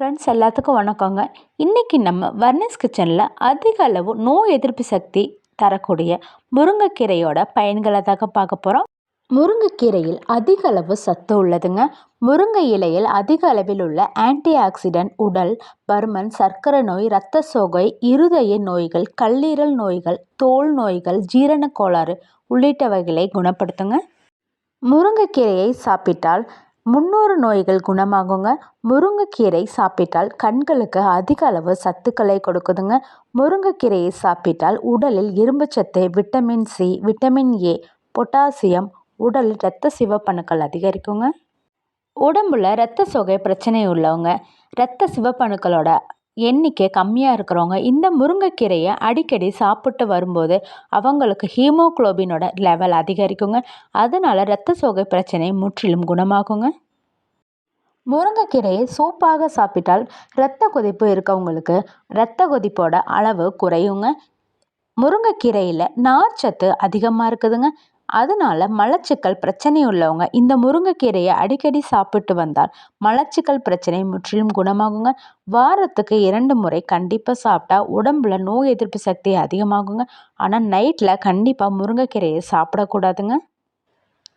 Friends எல்லாத்துக்கும் வணக்கங்க. இன்றைக்கி நம்ம வர்னஸ் கிச்சனில் அதிக அளவு நோய் எதிர்ப்பு சக்தி தரக்கூடிய முருங்கைக்கீரையோட பயன்களை தாக்க பார்க்க போகிறோம் முருங்கைக்கீரையில் அதிக அளவு சத்து உள்ளதுங்க. முருங்கை இலையில் அதிக அளவில் உள்ள ஆன்டி ஆக்சிடென்ட் உடல் பருமன் சர்க்கரை நோய் இரத்த சோகை இருதய நோய்கள் கல்லீரல் நோய்கள் தோல் நோய்கள் ஜீரண கோளாறு உள்ளிட்டவைகளை குணப்படுத்துங்க. முருங்கைக்கீரையை சாப்பிட்டால் முன்னூறு நோய்கள் குணமாகுங்க. முருங்கைக்கீரை சாப்பிட்டால் கண்களுக்கு அதிக அளவு சத்துக்களை கொடுக்குதுங்க. முருங்கைக்கீரையை சாப்பிட்டால் உடலில் இரும்புச்சத்து vitamin C vitamin A potassium உடல் இரத்த சிவப்பணுக்கள் அதிகரிக்குங்க. உடம்புல இரத்த சோகை பிரச்சனை உள்ளவங்க இரத்த சிவப்பணுக்களோட எண்ணிக்கை கம்மியாக இருக்கிறவங்க இந்த முருங்கைக்கீரையை அடிக்கடி சாப்பிட்டு வரும்போது அவங்களுக்கு ஹீமோக்ளோபினோட லெவல் அதிகரிக்குங்க. அதனால் இரத்த சோகை பிரச்சனை முற்றிலும் குணமாகுங்க. முருங்கைக்கீரையை சூப்பாக சாப்பிட்டால் இரத்த கொதிப்பு இருக்கவங்களுக்கு இரத்த கொதிப்போட அளவு குறையுங்க. முருங்கைக்கீரையில் நார்ச்சத்து அதிகமாக இருக்குதுங்க. அதனால் மலச்சிக்கல் பிரச்சனை உள்ளவங்க இந்த முருங்கைக்கீரையை அடிக்கடி சாப்பிட்டு வந்தால் மலச்சிக்கல் பிரச்சனை முற்றிலும் குணமாகுங்க. வாரத்துக்கு இரண்டு முறை கண்டிப்பாக சாப்பிட்டா உடம்புல நோய் எதிர்ப்பு சக்தி அதிகமாகுங்க. ஆனால் நைட்டில் கண்டிப்பாக முருங்கைக்கீரையை சாப்பிடக்கூடாதுங்க.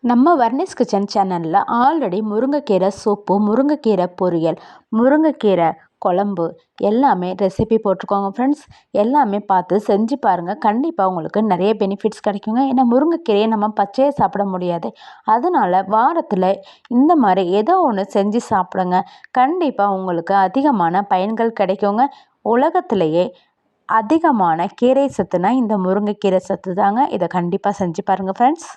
நம்ம வர்னிஸ் கிச்சன் சேனலில் ஆல்ரெடி முருங்கைக்கீரை சூப்பு முருங்கைக்கீரை பொரியல் முருங்கைக்கீரை குழம்பு எல்லாமே ரெசிபி போட்டிருக்கோங்க ஃப்ரெண்ட்ஸ் எல்லாமே பார்த்து செஞ்சு பாருங்கள் கண்டிப்பாக உங்களுக்கு நிறைய பெனிஃபிட்ஸ் கிடைக்குங்க. ஏன்னா முருங்கைக்கீரையை நம்ம பச்சையை சாப்பிட முடியாது. அதனால் வாரத்தில் இந்த மாதிரி ஏதோ ஒன்று செஞ்சு சாப்பிடுங்க. கண்டிப்பாக உங்களுக்கு அதிகமான பயன்கள் கிடைக்குங்க. உலகத்திலேயே அதிகமான கீரை சத்துனா இந்த முருங்கைக்கீரை சத்து தாங்க இதை கண்டிப்பாக செஞ்சு பாருங்கள் ஃப்ரெண்ட்ஸ்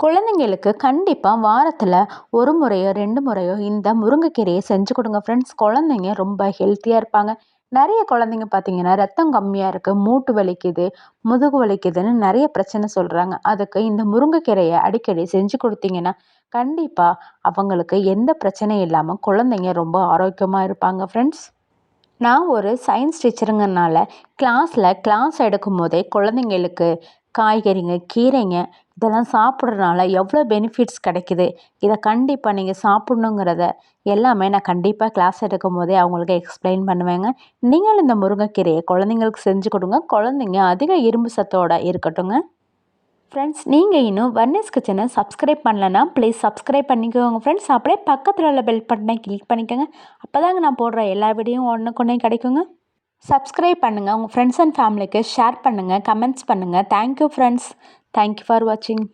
குழந்தைங்களுக்கு கண்டிப்பாக வாரத்தில் ஒரு முறையோ ரெண்டு முறையோ இந்த முருங்கைக்கீரையை செஞ்சு கொடுங்க ஃப்ரெண்ட்ஸ் குழந்தைங்க ரொம்ப ஹெல்த்தியாக இருப்பாங்க. நிறைய குழந்தைங்க பார்த்தீங்கன்னா ரத்தம் கம்மியாக இருக்குது மூட்டு வலிக்குது முதுகு வலிக்குதுன்னு நிறைய பிரச்சனை சொல்கிறாங்க அதுக்கு இந்த முருங்கைக்கீரையை அடிக்கடி செஞ்சு கொடுத்தீங்கன்னா கண்டிப்பாக அவங்களுக்கு எந்த பிரச்சனையும் இல்லாமல் குழந்தைங்க ரொம்ப ஆரோக்கியமாக இருப்பாங்க ஃப்ரெண்ட்ஸ் நான் ஒரு சயின்ஸ் டீச்சருங்கனால கிளாஸில் கிளாஸ் எடுக்கும் போதே குழந்தைங்களுக்கு காய்கறிங்க கீரைங்க இதெல்லாம் சாப்பிட்றதுனால எவ்வளோ பெனிஃபிட்ஸ் கிடைக்குது? இதை கண்டிப்பாக நீங்கள் சாப்பிட்ணுங்கிறத எல்லாமே நான் கண்டிப்பாக கிளாஸ் எடுக்கும் போதே அவங்களுக்கு எக்ஸ்பிளைன் பண்ணுவேங்க. நீங்களும் இந்த முருங்கைக்கீரையை குழந்தைங்களுக்கு செஞ்சு கொடுங்க. குழந்தைங்க அதிக இரும்பு சத்தோடு இருக்கட்டுங்க ஃப்ரெண்ட்ஸ் நீங்கள் இன்னும் வர்னஸ் கிச்சனை சப்ஸ்கிரைப் பண்ணலன்னா ப்ளீஸ் சப்ஸ்கிரைப் பண்ணிக்கோங்க ஃப்ரெண்ட்ஸ் அப்படியே பக்கத்தில் உள்ள பெல் பட்டனை கிளிக் பண்ணிக்கோங்க. அப்போ தாங்க நான் போடுற எல்லா வீடியோவும் ஒன்றுக்கு கிடைக்குங்க. சப்ஸ்கிரைப் பண்ணுங்கள் உங்கள் ஃப்ரெண்ட்ஸ் அண்ட் ஃபேமிலிக்கு ஷேர் பண்ணுங்கள் கமெண்ட்ஸ் பண்ணுங்கள் thank you friends thank you for வாட்சிங்